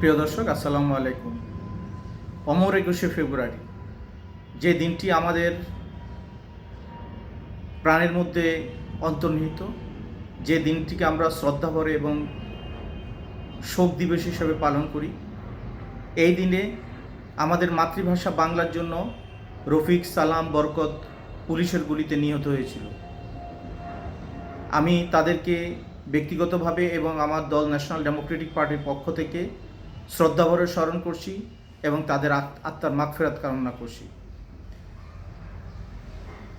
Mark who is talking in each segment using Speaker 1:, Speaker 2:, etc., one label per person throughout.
Speaker 1: প্রিয় দর্শক, আসসালামু আলাইকুম। অমর একুশে ফেব্রুয়ারি, যে দিনটি আমাদের প্রাণের মধ্যে অন্তর্নিহিত, যে দিনটিকে আমরা শ্রদ্ধাভরে এবং শোক দিবস হিসেবে পালন করি, এই দিনে আমাদের মাতৃভাষা বাংলার জন্য রফিক সালাম বরকত পুলিশের গুলিতে নিহত হয়েছিল। আমি তাদেরকে ব্যক্তিগতভাবে এবং আমার দল ন্যাশনাল ডেমোক্রেটিক পার্টির পক্ষ থেকে শ্রদ্ধাভরে স্মরণ করছি এবং তাদের আত- আত্মার মাগফেরাত কামনা করছি।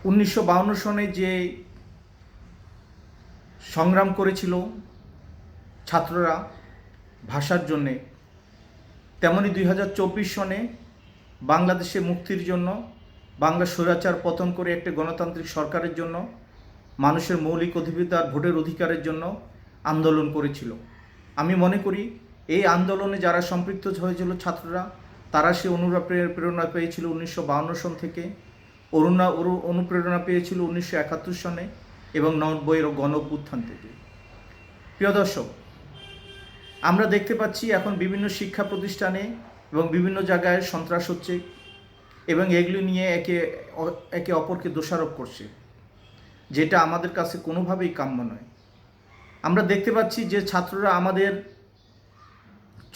Speaker 1: উনিশশো সনে যে সংগ্রাম করেছিল ছাত্ররা ভাষার জন্যে, তেমনি দুই হাজার চব্বিশ সনে বাংলাদেশে মুক্তির জন্য, বাংলা স্বৈরাচার পতন করে একটি গণতান্ত্রিক সরকারের জন্য, মানুষের মৌলিক অধিকার ভোটের অধিকারের জন্য আন্দোলন করেছিল। আমি মনে করি এই আন্দোলনে যারা সম্পৃক্ত হয়েছিল ছাত্ররা, তারা সে অনুপ্রেরণা প্রেরণা পেয়েছিল উনিশশো বাউন্ন সন থেকে। অরুণা অনুপ্রেরণা পেয়েছিল উনিশশো একাত্তর সনে এবং নব্বইয়ের গণ অভ্যুত্থান থেকে। প্রিয় দর্শক, আমরা দেখতে পাচ্ছি এখন বিভিন্ন শিক্ষা প্রতিষ্ঠানে এবং বিভিন্ন জায়গায় সন্ত্রাস হচ্ছে এবং এগুলি নিয়ে একে একে অপরকে দোষারোপ করছে, যেটা আমাদের কাছে কোনোভাবেই কাম্য নয়। আমরা দেখতে পাচ্ছি যে ছাত্ররা আমাদের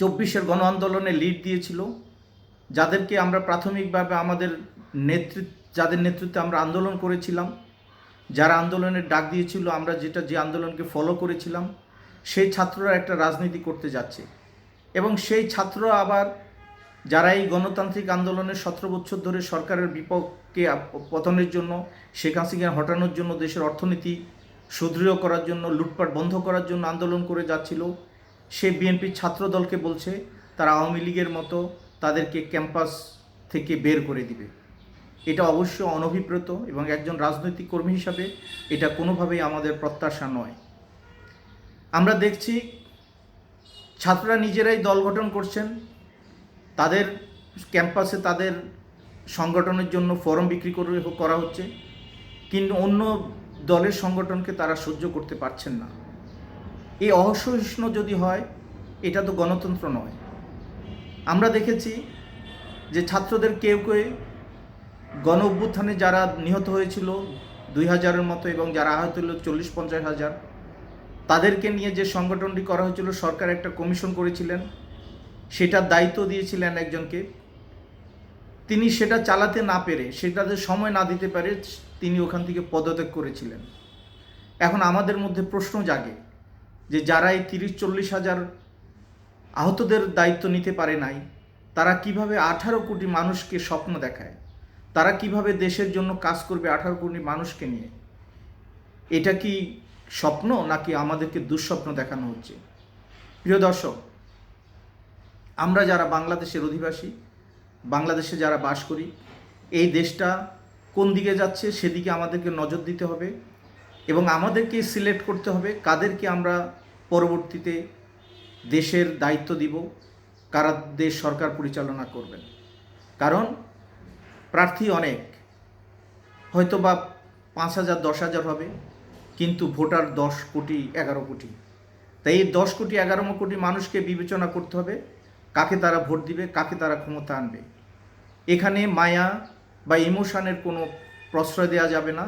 Speaker 1: চব্বিশের গণ আন্দোলনে লিড দিয়েছিল। যাদেরকে আমরা প্রাথমিকভাবে আমাদের নেতৃত্ব, যাদের নেতৃত্বে আমরা আন্দোলন করেছিলাম, যারা আন্দোলনের ডাক দিয়েছিল, আমরা যেটা যে আন্দোলনকে ফলো করেছিলাম, সেই ছাত্ররা একটা রাজনীতি করতে যাচ্ছে। এবং সেই ছাত্ররা আবার যারা এই গণতান্ত্রিক আন্দোলনের সতেরো বছর ধরে সরকারের বিপক্ষে পতনের জন্য, শেখ হাসিনা হটানোর জন্য দেশের অর্থনীতি সুদৃঢ় করার জন্য, লুটপাট বন্ধ করার জন্য আন্দোলন করে যাচ্ছিল সে বিএনপির ছাত্র দলকে বলছে, তারা আওয়ামী লীগের মতো তাদেরকে ক্যাম্পাস থেকে বের করে দিবে। এটা অবশ্য অনভিপ্রেত এবং একজন রাজনৈতিক কর্মী হিসাবে এটা কোনোভাবেই আমাদের প্রত্যাশা নয়। আমরা দেখছি ছাত্ররা নিজেরাই দল গঠন করছেন, তাদের ক্যাম্পাসে তাদের সংগঠনের জন্য ফর্ম বিক্রি করে করা হচ্ছে, কিন্তু অন্য দলের সংগঠনকে তারা সহ্য করতে পারছেন না। এই অসহিষ্ণু যদি হয়, এটা তো গণতন্ত্র নয়। আমরা দেখেছি যে ছাত্রদের কেউ কেউ গণ অভ্যুত্থানে যারা নিহত হয়েছিল দুই হাজারের মতো এবং যারা আহত হলো চল্লিশ পঞ্চাশ হাজার, তাদেরকে নিয়ে যে সংগঠনটি করা হয়েছিল, সরকার একটা কমিশন করেছিলেন। সেটার দায়িত্ব দিয়েছিলেন একজনকে। তিনি সেটা চালাতে না পেরে, সেটাতে সময় না দিতে পারে তিনি ওখান থেকে পদত্যাগ করেছিলেন। এখন আমাদের মধ্যে প্রশ্ন জাগে যে যারা এই তিরিশ, চল্লিশ হাজার আহতদের দায়িত্ব নিতে পারে নাই, তারা কীভাবে আঠারো কোটি মানুষকে স্বপ্ন দেখায়? তারা কীভাবে দেশের জন্য কাজ করবে আঠারো কোটি মানুষকে নিয়ে? এটা কি স্বপ্ন নাকি আমাদেরকে দুঃস্বপ্ন দেখানো হচ্ছে? প্রিয় দর্শক, আমরা যারা বাংলাদেশের অধিবাসী, বাংলাদেশে যারা বাস করি, এই দেশটা কোন দিকে যাচ্ছে সেদিকে আমাদেরকে নজর দিতে হবে। এবং আমাদেরকে সিলেক্ট করতে হবে কাদেরকে আমরা পরবর্তীতে দেশের দায়িত্ব দিব, কারা দেশ সরকার পরিচালনা করবেন। কারণ প্রার্থী অনেক হয়তো বা পাঁচ হাজার, দশ হাজার হবে, কিন্তু ভোটার দশ কোটি, এগারো কোটি। তাই এই দশ কোটি, এগারো কোটি মানুষকে বিবেচনা করতে হবে, কাকে তারা ভোট দিবে, কাকে তারা ক্ষমতা আনবে। এখানে মায়া বা ইমোশনের কোনো প্রশ্রয় দেওয়া যাবে না।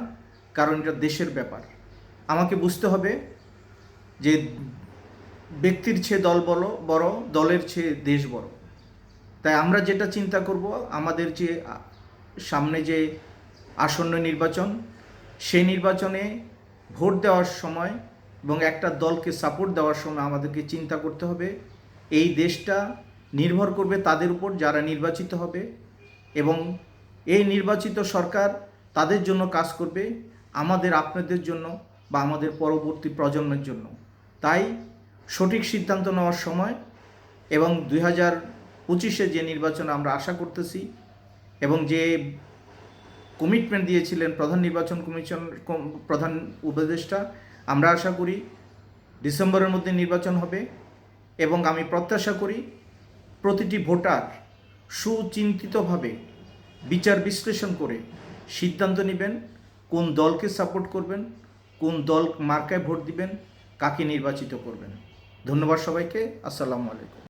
Speaker 1: কারণ এটা দেশের ব্যাপার। আমাকে বুঝতে হবে যে ব্যক্তির চেয়ে দল বলো বড় দলের চেয়ে দেশ বড় তাই আমরা যেটা চিন্তা করব, আমাদের যে সামনে যে আসন্ন নির্বাচন, সেই নির্বাচনে ভোট দেওয়ার সময় এবং একটা দলকে সাপোর্ট দেওয়ার সময় আমাদেরকে চিন্তা করতে হবে, এই দেশটা নির্ভর করবে তাদের উপর যারা নির্বাচিত হবে এবং এই নির্বাচিত সরকার তাদের জন্য কাজ করবে। আমাদের আপনাদের জন্য বা আমাদের পরবর্তী প্রজন্মের জন্য। তাই সঠিক সিদ্ধান্ত নেওয়ার সময় এবং দুই হাজার পঁচিশে যে নির্বাচন আমরা আশা করতেছি এবং যে কমিটমেন্ট দিয়েছিলেন প্রধান নির্বাচন কমিশন প্রধান উপদেষ্টা, আমরা আশা করি ডিসেম্বরের মধ্যে নির্বাচন হবে এবং আমি প্রত্যাশা করি প্রতিটি ভোটার সুচিন্তিতভাবে বিচার বিশ্লেষণ করে সিদ্ধান্ত নেবেন কোন দলকে সাপোর্ট করবেন, কোন দল মার্কায় ভোট দিবেন, কাকে নির্বাচিত করবেন। ধন্যবাদ সবাইকে, আসসালামু আলাইকুম।